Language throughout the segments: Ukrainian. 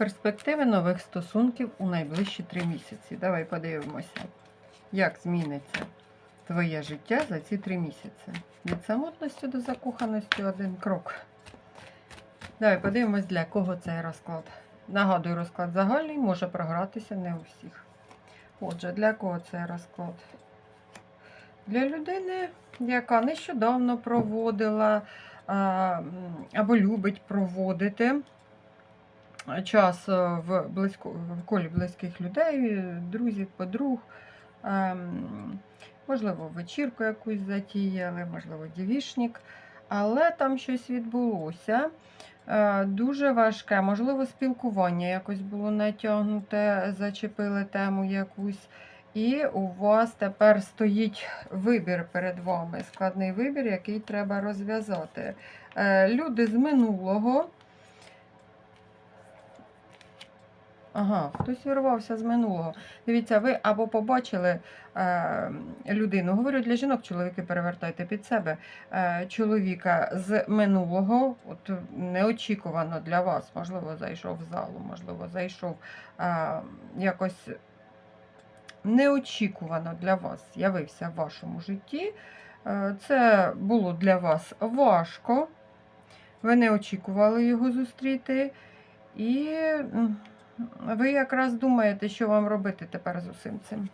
Перспективи нових стосунків у найближчі три місяці. Давай подивимося, як зміниться твоє життя за ці три місяці. Від самотності до закоханості один крок. Давай подивимось, для кого цей розклад. Нагадую, розклад загальний може програтися не у всіх. Отже, для кого цей розклад? Для людини, яка нещодавно проводила або любить проводити час е, в, близько, в колі близьких людей, друзів, подруг. Ем, можливо, вечірку якусь затіяли, можливо, дівішник. Але там щось відбулося. Е, Дуже важке, можливо, спілкування якось було натягнуте, зачепили тему якусь. І у вас тепер стоїть вибір перед вами, складний вибір, який треба розв'язати. Е, Люди з минулого. Ага, хтось вирвався з минулого. Дивіться, ви або побачили е, людину, говорю для жінок, чоловіки перевертайте під себе е, чоловіка з минулого, от неочікувано для вас, можливо, зайшов в залу, можливо, зайшов е, якось неочікувано для вас, з'явився в вашому житті. Е, це було для вас важко. Ви не очікували його зустріти. І ви якраз думаєте, що вам робити тепер з усім цим.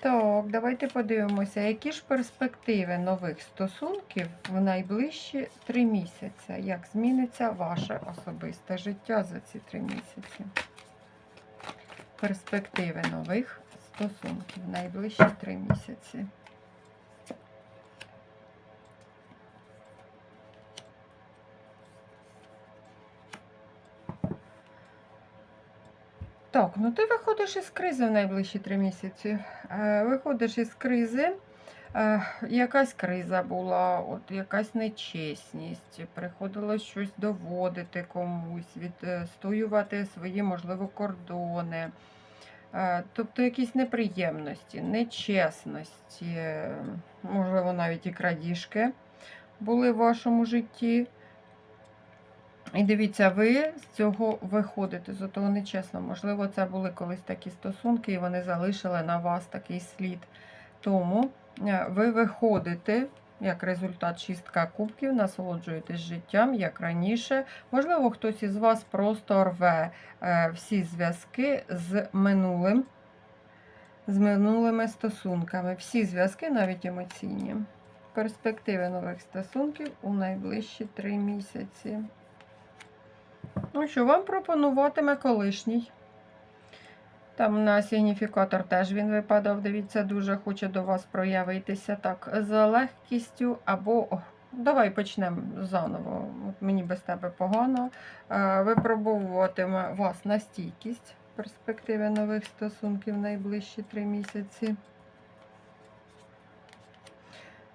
Так, давайте подивимося, які ж перспективи нових стосунків в найближчі три місяці. Як зміниться ваше особисте життя за ці три місяці? Перспективи нових стосунків в найближчі три місяці. Так, ну ти виходиш із кризи в найближчі три місяці. Е, Виходиш із кризи. Е, Якась криза була, от якась нечесність, приходилось щось доводити комусь, відстоювати свої, можливо, кордони. Е, Тобто якісь неприємності, нечесності, можливо, навіть і крадіжки були в вашому житті. І дивіться, ви з цього виходите, з того нечесно. Можливо, це були колись такі стосунки, і вони залишили на вас такий слід. Тому е, ви виходите, як результат шістка кубків, насолоджуєтесь життям, як раніше. Можливо, хтось із вас просто рве е, всі зв'язки з минулим, з минулими стосунками. Всі зв'язки, навіть емоційні. Перспективи нових стосунків у найближчі три місяці. Ну що, вам пропонуватиме колишній. Там на сигніфікатор теж він випадав. Дивіться, дуже хоче до вас проявитися так з легкістю. Або давай почнемо заново. От мені без тебе погано. Е, Випробовуватиме вас на стійкість перспективи нових стосунків найближчі три місяці.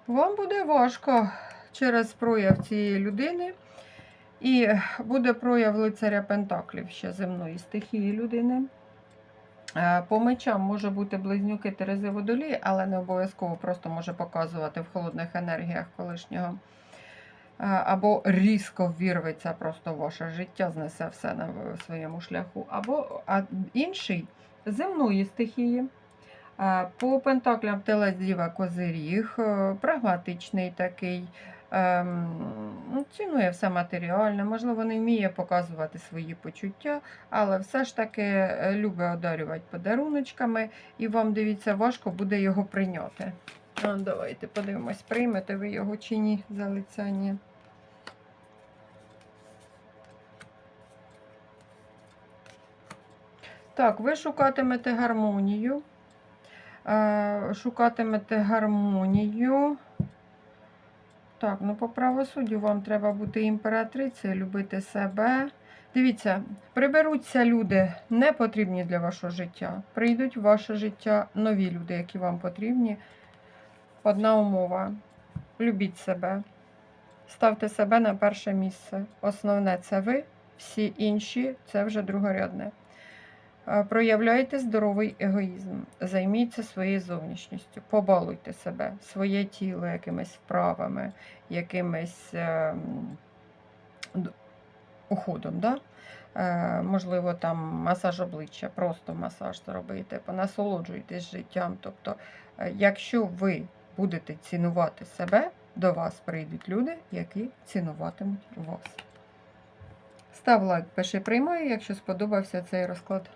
Вам буде важко через прояв цієї людини. І буде прояв лицаря Пентаклів ще земної стихії людини. Е, По мечам може бути близнюки Терези Водолії, але не обов'язково просто може показувати в холодних енергіях колишнього. Е, Або різко вірветься просто в ваше життя, знесе все на своєму шляху. Або а інший земної стихії. Е, По пентаклям телець діва козиріг, прагматичний такий. Ем, ну, цінує все матеріальне, можливо, не вміє показувати свої почуття, але все ж таки е, любить одарювати подаруночками, і вам, дивіться, важко буде його прийняти. А, давайте подивимось, приймете ви його чи ні залицяння. Так, ви шукатимете гармонію. Е, шукатимете гармонію. Так, ну по правосуддю вам треба бути імператрицею, любити себе. Дивіться, приберуться люди не потрібні для вашого життя. Прийдуть в ваше життя нові люди, які вам потрібні. Одна умова. Любіть себе. Ставте себе на перше місце. Основне це ви, всі інші це вже другорядне. Е, Проявляйте здоровий егоїзм, займіться своєю зовнішністю, побалуйте себе, своє тіло якимись вправами, якимись д- уходом. Да? Е, можливо, там масаж обличчя, просто масаж зробити, понасолоджуйтесь життям. Тобто, е, якщо ви будете цінувати себе, до вас прийдуть люди, які цінуватимуть вас. Став лайк, пиши приймаю, якщо сподобався цей розклад.